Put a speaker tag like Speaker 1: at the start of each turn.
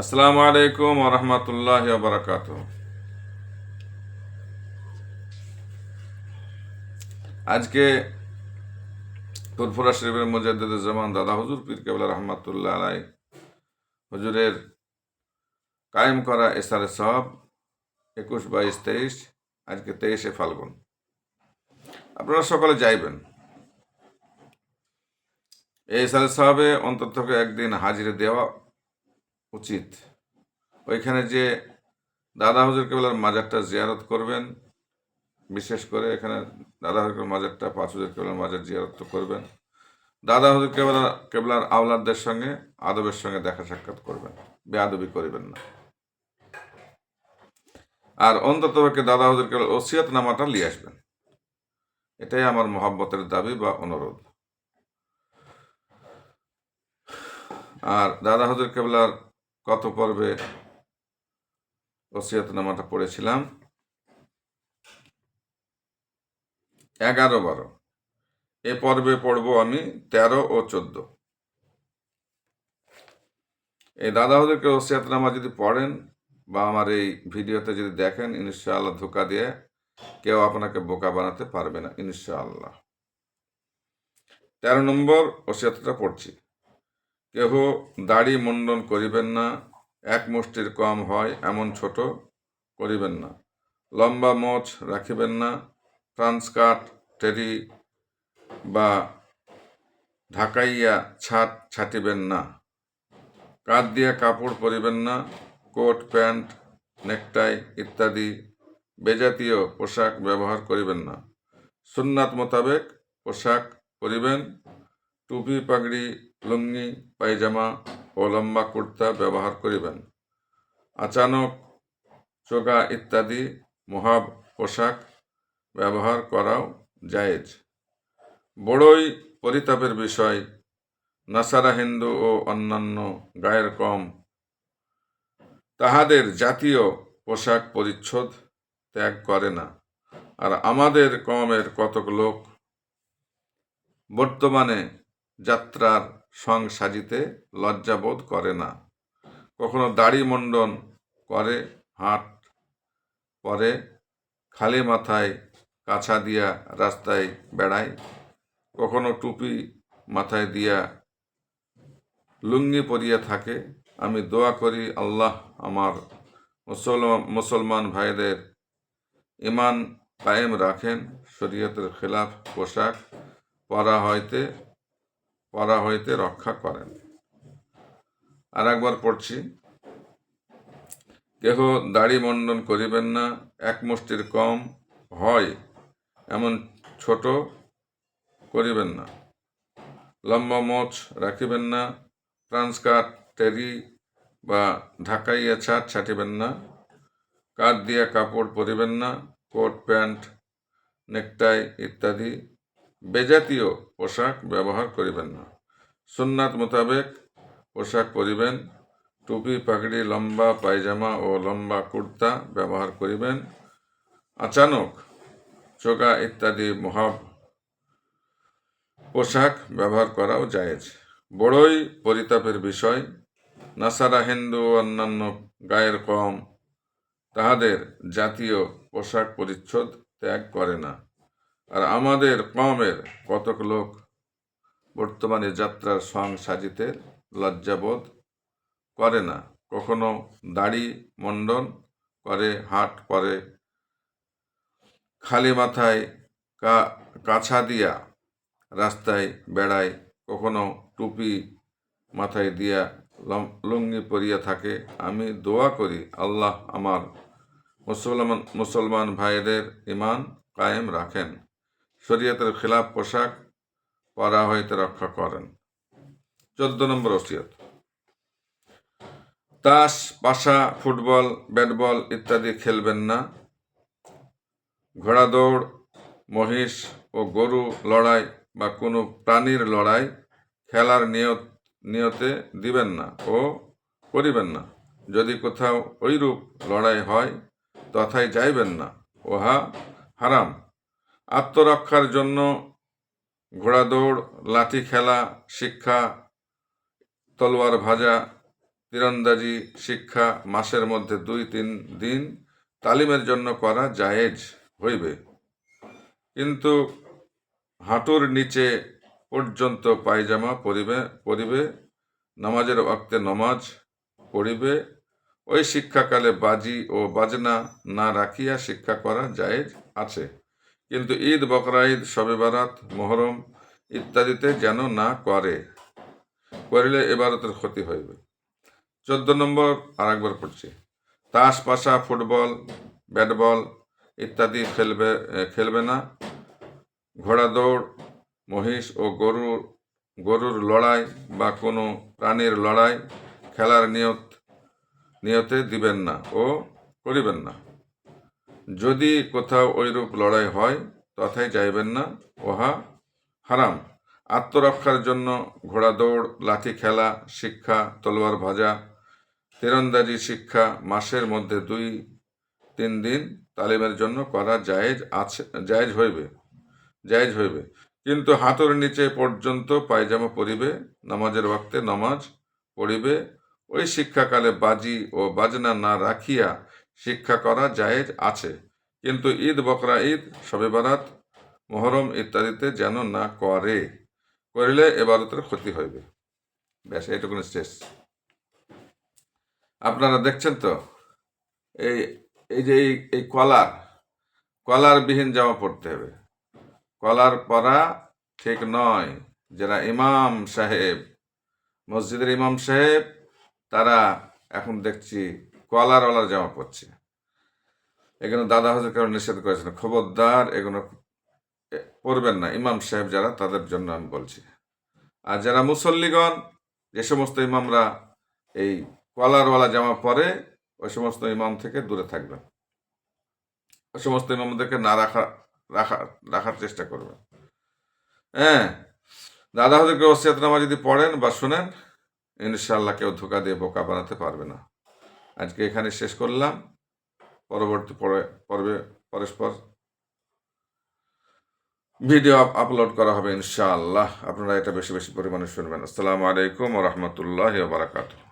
Speaker 1: আসসালামু আলাইকুম রহমতুল্লাহ বারাকাত আজকে ফুরফুরা শরীফের মুজাদ্দিদ জামান দাদা হুজুর পীর কেবলা রহমতুল্লাহ আলাই হুজুরের কায়েম করা এসারে সব একুশ বাইশ তেইশ, আজকে তেইশে ফাল্গুন। আপনারা সকলে যাইবেন। এই সালে সাহাবে অন্তত একদিন হাজিরে দেওয়া উচিত। ওইখানে যে দাদা হুজুর কেবলার মাজারটা জিয়ারত করবেন, বিশেষ করে এখানে দাদা হুজুর মাজারটা, পাঁচ হুজুর কেবলার মাজার জিয়ারত করবেন। দাদা হুজুর কেবলার কেবলার আওলাদদের সঙ্গে, আদবের সঙ্গে দেখা সাক্ষাৎ করবেন। বেআবি করবেন না। আর অন্তত দাদা হুজুর কেবল ওসিয়াত নামাটা নিয়ে আসবেন। এটাই আমার মহাব্বতের দাবি বা অনুরোধ। আর দাদা হুজুর কেবলার কত পর্বে ওসিয়তনামাটা পড়েছিলাম। এগারো বারো। এ পর্বে পড়ব আমি তেরো ও চোদ্দ। এই দাদা হুজুরকে ওসিয়াতনামা যদি পড়েন বা আমার এই ভিডিওতে যদি দেখেন, ইনশাআল্লাহ ধোকা দিয়ে কেউ আপনাকে বোকা বানাতে পারবে না, ইনশাআল্লাহ। তেরো নম্বর ওসিয়াতটা পড়ছি। কেহ দাড়ি মুন্ডন করিবেন না, এক মুষ্টির কম হয় এমন ছোট করিবেন না। লম্বা মোচ রাখিবেন না ফ্রান্স কাট, টেরি বা ঢাকাইয়া ছাট ছাটিবেন না। কাঠ দিয়া কাপড় পরিবেন না, কোট, প্যান্ট, নেকটাই ইত্যাদি বেজাতীয় পোশাক ব্যবহার করিবেন না। সুন্নাত মোতাবেক পোশাক পরিবেন টুপি, পাগড়ি, লুঙ্গি, পায়জামা ও লম্বা কুর্তা ব্যবহার করিবেন। আচানক চোগা ইত্যাদি মহাব পোশাক ব্যবহার করাও জায়েজ। বড়ই পরিতাপের বিষয়, নাসারা হিন্দু ও অন্যান্য গায়ের কম। তাহাদের জাতীয় পোশাক পরিচ্ছদ ত্যাগ করে না। আর আমাদের কমের কতক লোক বর্তমানে যাত্রার সং সাজিতে লজ্জাবোধ করে না। কখনো দাড়ি মণ্ডন করে, হাট পরে, খালি মাথায় কাছা দিয়া রাস্তায় বেড়ায়। কখনো টুপি মাথায় দিয়া লুঙ্গি পরিয়া থাকে। আমি দোয়া করি, আল্লাহ আমার মুসলমান মুসলমান ভাইদের ইমান কায়েম রাখেন। শরীয়তের খেলাফ পোশাক পরা হইতে পরা হইতে রক্ষা করেন। আর একবার পড়ছি। কেহ দাড়ি মণ্ডন করিবেন না, এক মুষ্টির কম হয় এমন ছোট করিবেন না। লম্বা মোচ রাখিবেন না ফ্রান্স কাট টেরি বা ঢাকাইয়া ছাট ছাটিবেন না, কাঠ দিয়া কাপড় পরিবেন না, কোট, প্যান্ট, নেকটাই ইত্যাদি বেজাতীয় পোশাক ব্যবহার করিবেন না। সুন্নাত মোতাবেক পোশাক পরিবেন, টুপি, পাগড়ি, লম্বা পায়জামা ও লম্বা কুর্তা ব্যবহার করিবেন। আচানক চোগা ইত্যাদি মহাব পোশাক ব্যবহার করাও জায়েজ। বড়ই পরিতাপের বিষয়, নাসারা, হিন্দু ও অন্যান্য গায়ের কম, তাহাদের জাতীয় পোশাক পরিচ্ছদ ত্যাগ করে না। আর আমাদের কমের কতক লোক বর্তমানে যাত্রার সং সাজিতে লজ্জাবোধ করে না। কখনো দাড়ি মণ্ডন করে, হাট পরে খালি মাথায় কাছা দিয়া রাস্তায় বেড়ায়, কখনো টুপি মাথায় দিয়া লুঙ্গি পরিয়া থাকে। আমি দোয়া করি, আল্লাহ আমার মুসলমান মুসলমান ভাইদের ইমান কায়েম রাখেন। শরীয়তের খিলাফ পোশাক পরা হইতে রক্ষা করেন। চোদ্দ নম্বর ওসিয়ত। তাস পাশা ফুটবল, ব্যাটবল ইত্যাদি খেলবেন না। ঘোড়া দৌড় মহিষ ও গরু লড়াই বা কোনো প্রাণীর লড়াই খেলার নিয়ত, নিয়তে দিবেন না ও করিবেন না। যদি কোথাও ওইরূপ লড়াই হয় তথায় যাইবেন না, উহা হারাম। আত্মরক্ষার জন্য ঘোড়া দৌড় লাঠি খেলা, শিক্ষা, তলোয়ার ভাজা, তীরন্দাজি শিক্ষা মাসের মধ্যে দুই, তিন দিন তালিমের জন্য করা জায়েজ হইবে। কিন্তু হাঁটুর নিচে পর্যন্ত পায়জামা পরিবে পরিবে, নামাজের ওয়াক্তে নমাজ পড়িবে, ওই শিক্ষাকালে বাজি ও বাজনা না রাখিয়া শিক্ষা করা জায়েজ আছে। কিন্তু ঈদ, বকরা ঈদ, শবে বারাত, মোহরম ইত্যাদিতে যেন না করে, করিলে এবারতের ক্ষতি হইবে। চোদ্দ নম্বর আর একবার পড়ছি। তাস, পাশা, ফুটবল ব্যাট বল ইত্যাদি খেলবে খেলবে না। ঘোড়া দৌড়, মহিষ ও গরুর গরুর লড়াই বা কোনো প্রাণীর লড়াই খেলার নিয়ত, নিয়তে দিবেন না ও করিবেন না। যদি কোথাও ওইরূপ লড়াই হয়, তথায় যাইবেন না। ওহা হারাম। আত্মরক্ষার জন্য ঘোড়া দৌড়, লাঠি খেলা, শিক্ষা, তলোয়ার ভাজা, তীরন্দাজি শিক্ষা, মাসের মধ্যে দুই, তিন দিন তালিমের জন্য করা জায়েজ আছে, জায়েজ হইবে জায়েজ হইবে। কিন্তু হাতের নিচে পর্যন্ত পায়জামা পরিবে, নামাজের ওয়াক্তে নামাজ পড়িবে। ওই শিক্ষাকালে বাজি ও বাজনা না রাখিয়া শিক্ষা করা জায়েজ আছে। কিন্তু ঈদ, বকরা ঈদ, শবে বারাত, মহরম ইত্যাদিতে যেন না করে, করিলে এবারতের ক্ষতি হইবে। ব্যাস এইটুকুনি শেষ আপনারা দেখছেন তো, এই এই যে এই কলার কলার বিহীন জামা পড়তে হবে। কলার পরা ঠিক নয়। যারা ইমাম সাহেব, মসজিদের ইমাম সাহেব, তারা এখন দেখছি কলারওয়ালার জামা পরছে। এখানে দাদা হাজার কারণ নিষেধ করেছেন খবরদার এগুলো পরবেন না। ইমাম সাহেব যারা, তাদের জন্য আমি বলছি। আর যারা মুসল্লিগণ, যে সমস্ত ইমামরা এই কলারওয়ালা জামা পরে, ওই সমস্ত ইমাম থেকে দূরে থাকবেন। ওই সমস্ত ইমামদেরকে না রাখা রাখা, রাখার চেষ্টা করবেন। হ্যাঁ দাদা হজরকে ওসিয়াতনামা যদি পড়েন বা শুনেন ইনশাল্লাহ কেউ ধোকা দিয়ে বোকা বানাতে পারবে না। আজকে এখানে শেষ করলাম। পরবর্তী পরে, পর্বে, পরস্পর ভিডিও আপ- আপলোড করা হবে ইনশাআল্লাহ। আপনারা এটা বেশি বেশি পরিমাণে শুনবেন। আসসালামু আলাইকুম রহমতুল্লাহ বারাকাতুহ।